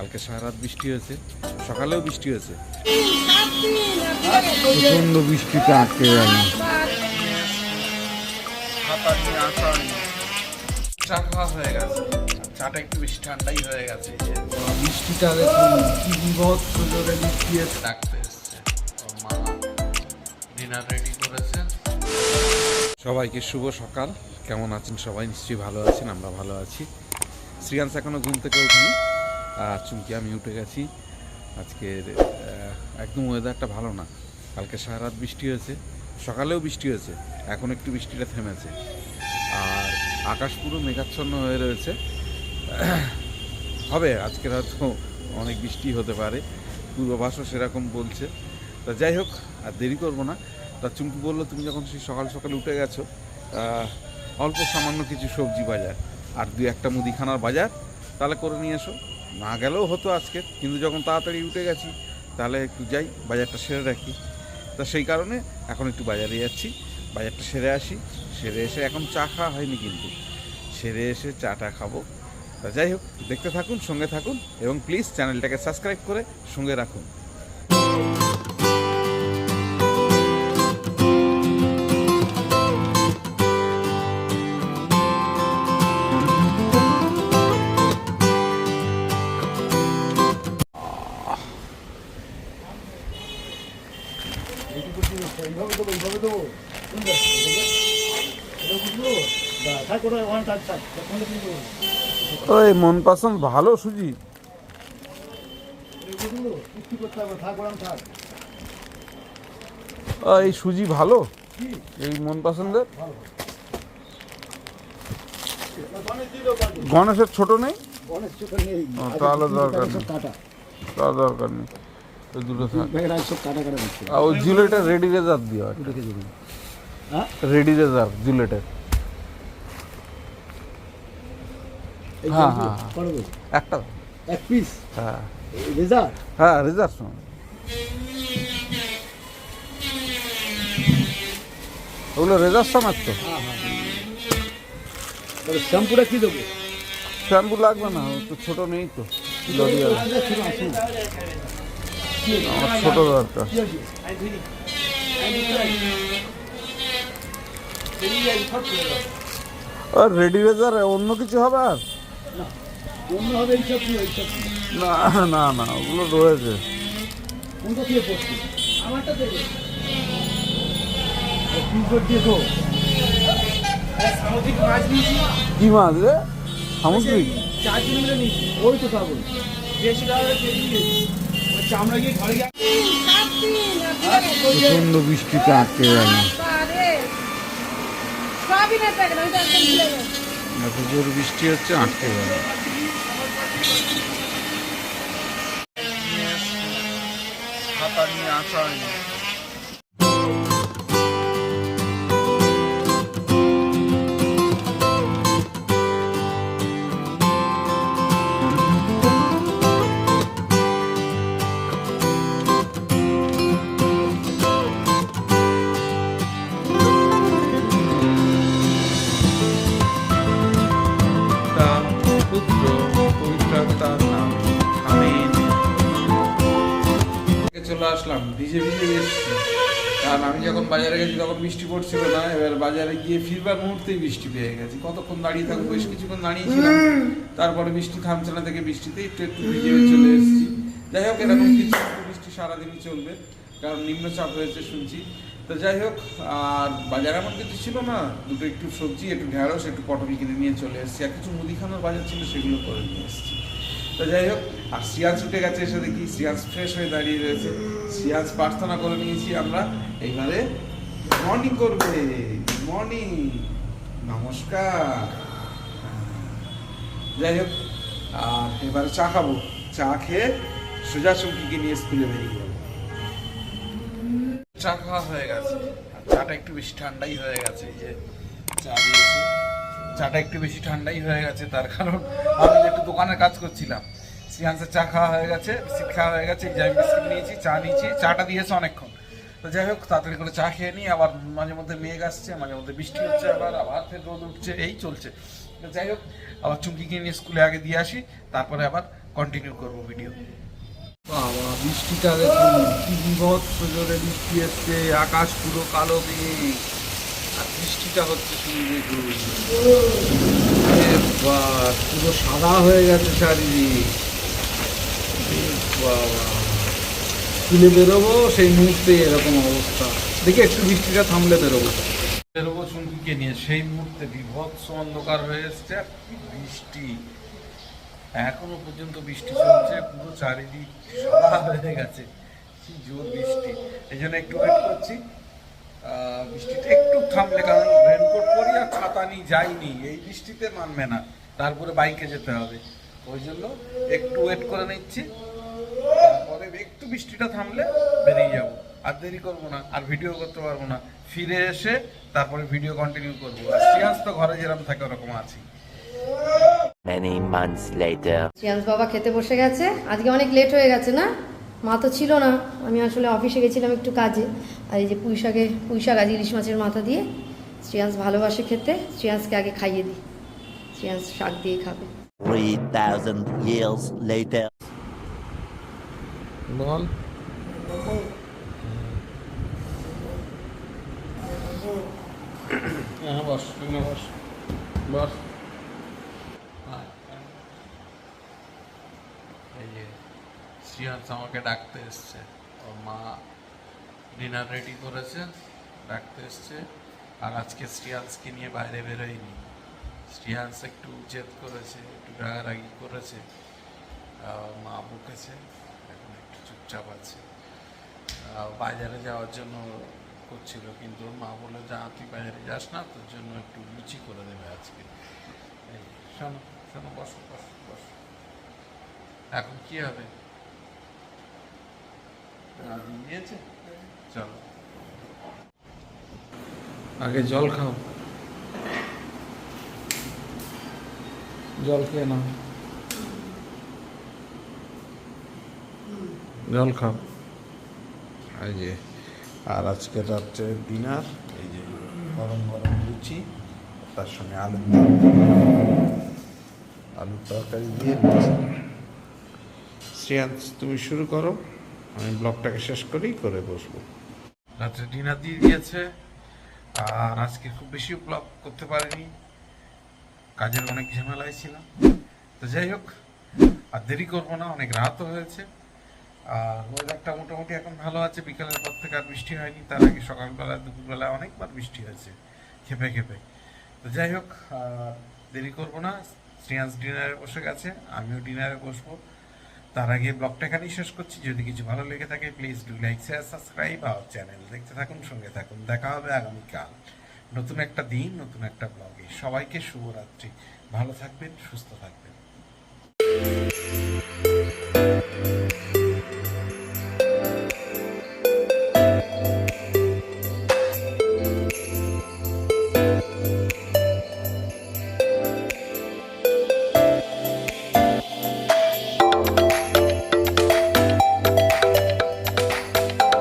কালকে সারা রাত বৃষ্টি হয়েছে। সকালেও বৃষ্টি হয়েছে। প্রচণ্ড বৃষ্টিতে আটকে গেল চা খাওয়া হয়ে গেছে। চাটা একটু বেশি ঠান্ডাই হয়ে গেছে। বৃষ্টিটা দেখুন কি বিভৎস জোরে বৃষ্টি হয়েছে ডাকতে এসছে। ওর মা ডিনার রেডি করেছে। সবাইকে শুভ সকাল। কেমন আছেন সবাই? নিশ্চয়ই ভালো আছেন আমরা ভালো আছি। শ্রীয়াংশ এখনও ঘুম থেকে উঠিনি চুমকি আমি উঠে গেছি। আজকের একদম ওয়েদারটা ভালো না। কালকে সারা রাত বৃষ্টি হয়েছে। সকালেও বৃষ্টি হয়েছে। এখন একটু বৃষ্টিটা থেমেছে। আর আকাশ পুরো মেঘাচ্ছন্ন হয়ে রয়েছে। হবে আজকের হয়তো অনেক বৃষ্টি হতে পারে। পূর্বাভাসও সেরকম বলছে। তা যাই হোক, আর দেরি করব না। তা চুমকি বলল, তুমি যখন সেই সকাল সকাল উঠে গেছো অল্প সামান্য কিছু সবজি বাজার আর দু একটা মুদিখানার বাজার, তাহলে করে নিয়ে এসো। না গেলেও হতো আজকে, কিন্তু যখন তাড়াতাড়ি উঠে গেছি, তাহলে একটু যাই, বাজারটা সেরে রাখি। তা সেই কারণে এখন একটু বাজারে যাচ্ছি, বাজারটা সেরে আসি, সেরে এসে এখন চা খাওয়া হয়নি কিন্তু। সেরে এসে চাটা খাব। তা যাই হোক, দেখতে থাকুন, সঙ্গে থাকুন, এবং প্লিজ চ্যানেলটাকে সাবস্ক্রাইব করে সঙ্গে রাখুন। এইভাবে দেবো এইভাবে দেবো ওই মন পছন্দ ভালো সুজি। এই সুজি ভালো? এই মন পছন্দের গণেশের ছোট নেই? তাহলে দরকার নেই। তার দরকার নেই। ওই দুটো থাক। প্যাকেট আগে সব কাটা কাটা দিচ্ছে আর ওই জুলেটের রেডি হ্যাঁ? রেডি জুলেটের হ্যাঁ, হ্যাঁ। একটা। এক পিস হ্যাঁ। রেজার হ্যাঁ শোন ওগুলো তো। হ্যাঁ হ্যাঁ। তাহলে শ্যাম্পুটা কি দেবো? শ্যাম্পু লাগবে না তো ছোট নেই তো। ছোট কি আর রেডি রেজার অন্য কিছু হবে আর? না না না, ওগুলো রয়েছে। কি মাছ রে? সামুদ্রিক? ওই তো প্রচণ্ড বৃষ্টিতে আটকে গেল। এত জোর বৃষ্টি হচ্ছে আটকে গেল। হাতা নিয়ে আসা হয়নি আসলাম, ভিজে ভিজে এসছি কারণ আমি যখন বাজারে গেছি তখন বৃষ্টি পড়ছিল না, এবার বাজারে গিয়ে ফিরবার মুহূর্তেই বৃষ্টি পেয়ে গেছি। কতক্ষণ দাঁড়িয়ে থাকব, বেশ কিছুক্ষণ দাঁড়িয়েছিলাম। তারপরে বৃষ্টি থামছে না থেকে বৃষ্টিতে একটু একটু ভিজে চলে এসেছি। যাই হোক, এরকম কিছু বৃষ্টি সারাদিনই চলবে, কারণ নিম্নচাপ হয়েছে শুনছি। তো যাই হোক, আর বাজারে এমন কিছু ছিল না, দুটো একটু সবজি, একটু ঢেঁড়স একটু পটল কিনে নিয়ে চলে এসেছি। আর কিছু মুদিখানার বাজার ছিল, সেগুলো করে নিয়ে এসেছি। তো যাই হোক, আর সিয়াজ উঠে গেছে এসে দেখি সিয়াজ ফ্রেশ হয়ে দাঁড়িয়ে রয়েছে। সিয়াজ প্রার্থনা করে নিয়েছি আমরা। এইবারে মর্নিং করবে। মর্নিং নমস্কার। যাই হোক, আর এবারে চা খাব। চা খেয়ে সোজা চুমকিকে নিয়ে স্কুলে বেরিয়ে যাব। চা খাওয়া হয়ে গেছে। আর চাটা একটু বেশি ঠান্ডাই হয়ে গেছে, এই যে চা দিয়েছি। চাটা একটু বেশি ঠান্ডাই হয়ে গেছে, তার কারণ আমি একটু দোকানে কাজ করছিলাম। সিয়ান্সের চা খাওয়া হয়ে গেছে, বিস্কিট খাওয়া হয়ে গেছে যাই বিস্কিট নিয়েছি, চা নিয়েছি, চাটা দিয়েছে অনেকক্ষণ। তো যাই হোক, তাড়াতাড়ি করে চা খেয়ে নিই, আবার মাঝে মধ্যে মেঘ আসছে, মাঝে মধ্যে বৃষ্টি হচ্ছে, আবার আবার ফের রোদ উঠছে, এই চলছে। তো যাই হোক, আবার চুমকিকে নিয়ে স্কুলে আগে দিয়ে আসি, তারপরে আবার কন্টিনিউ করব ভিডিও বাবা, বৃষ্টিটা দেখুন, কি বিভৎস জোরে বৃষ্টি এসছে, আকাশ পুরো কালো মেঘ। বৃষ্টিটা হচ্ছে এ পুরো সাদা হয়ে গেছে চারিদিক। বাবা। স্কুলে বেরোবো, সেই মুহূর্তে এরকম অবস্থা। দেখি একটু বৃষ্টিটা থামলে বেরোবো। বেরোবো চুমকিকে নিয়ে। সেই মুহূর্তে বিভৎস অন্ধকার হয়ে এসছে বৃষ্টি। এখনও পর্যন্ত বৃষ্টি চলছে, পুরো চারিদিক সাদা হয়ে গেছে। কি জোর বৃষ্টি। এই জন্য একটু ওয়েট করছি। বৃষ্টিটা থামলে কারণ রেনকোট পরি আর ছাতা নিয়ে যাইনি। এই বৃষ্টিতে মানবে না। তারপরে বাইকে যেতে হবে। ওই জন্য একটু ওয়েট করে নিচ্ছি। তারপরে একটু বৃষ্টিটা থামলে বেরিয়ে যাব। আর দেরি করব না আর ভিডিও করতে পারব না। ফিরে এসে তারপরে ভিডিও কন্টিনিউ করব। আর শ্রেয়াস তো ঘরে যেরকম থাকে ওরকম আছি। Many months later. শ্রেয়াংস বাবা খেতে বসে গেছে। আজকে অনেক লেট হয়ে গেছে না? মা তো ছিল না। আমি আসলে অফিসে গেছিলাম একটু কাজে। আর এই যে পুঁই শাকে পুঁই শাক আজ ইলিশ মাছের মাথা দিয়ে শ্রেয়াংস ভালোবাসে খেতে শ্রেয়াংসকে আগে খাইয়ে দিই। শ্রেয়াংস শাক দিয়ে খাবে। 3,000 years later. বল হ্যাঁ বস বস। বস। এই আমাকে ডাকতে এসছে। ওর মা ডিনার রেডি করেছে ডাকতে এসছে। আর আজকে শ্রিয়াংশকে নিয়ে বাইরে বেরোয়নি। শ্রিয়াংশ একটু জেদ করেছে, একটু রাগারাগি করেছে। মা বকেছে এখন একটু চুপচাপ আছে। বাজারে যাওয়ার জন্য করছিল, কিন্তু মা বলে যা, তুই বাজারে যাস না, তোর জন্য একটু লুচি করে দেবে আজকে। এই, শোনো শোনো, বসো বসো বসো। এখন কী হবে? চলো। আগে জল খাও। জল খেয়ে নাও। জল খাও। এই যে, আর আজকে রাত্রে ডিনার, এই যে গরম গরম লুচি, তার সঙ্গে আলু আলুর তরকারি দিয়ে শ্রেয়াংশ, তুমি শুরু করো। আমি ব্লগটাকে শেষ করেই করে বসবো। রাত্রে ডিনার দিয়ে দিয়েছে, আর আজকে খুব বেশি ব্লগ করতে পারিনি। কাজের অনেক ঝামেলায় ছিলাম। তো যাই হোক, আর দেরি করব না, অনেক রাতও হয়েছে। আর ওয়েদারটা মোটামুটি এখন ভালো আছে, বিকালের পর থেকে আর বৃষ্টি হয়নি, তার আগে সকালবেলা, দুপুরবেলা অনেকবার বৃষ্টি হয়েছে, খেপে খেপে। তো যাই হোক দেরি করব না শ্রেয়াংশ ডিনারে বসে গেছে, আমিও ডিনারে বসবো। তার আগে ব্লগটা এখানেই শেষ করছি। যদি কিছু ভালো লেগে থাকে please do like share subscribe our channel দেখতে থাকুন, সঙ্গে থাকুন। দেখা হবে আগামীকাল। নতুন একটা দিন, নতুন একটা ব্লগে সবাইকে শুভরাত্রি। ভালো থাকবেন, সুস্থ থাকবেন।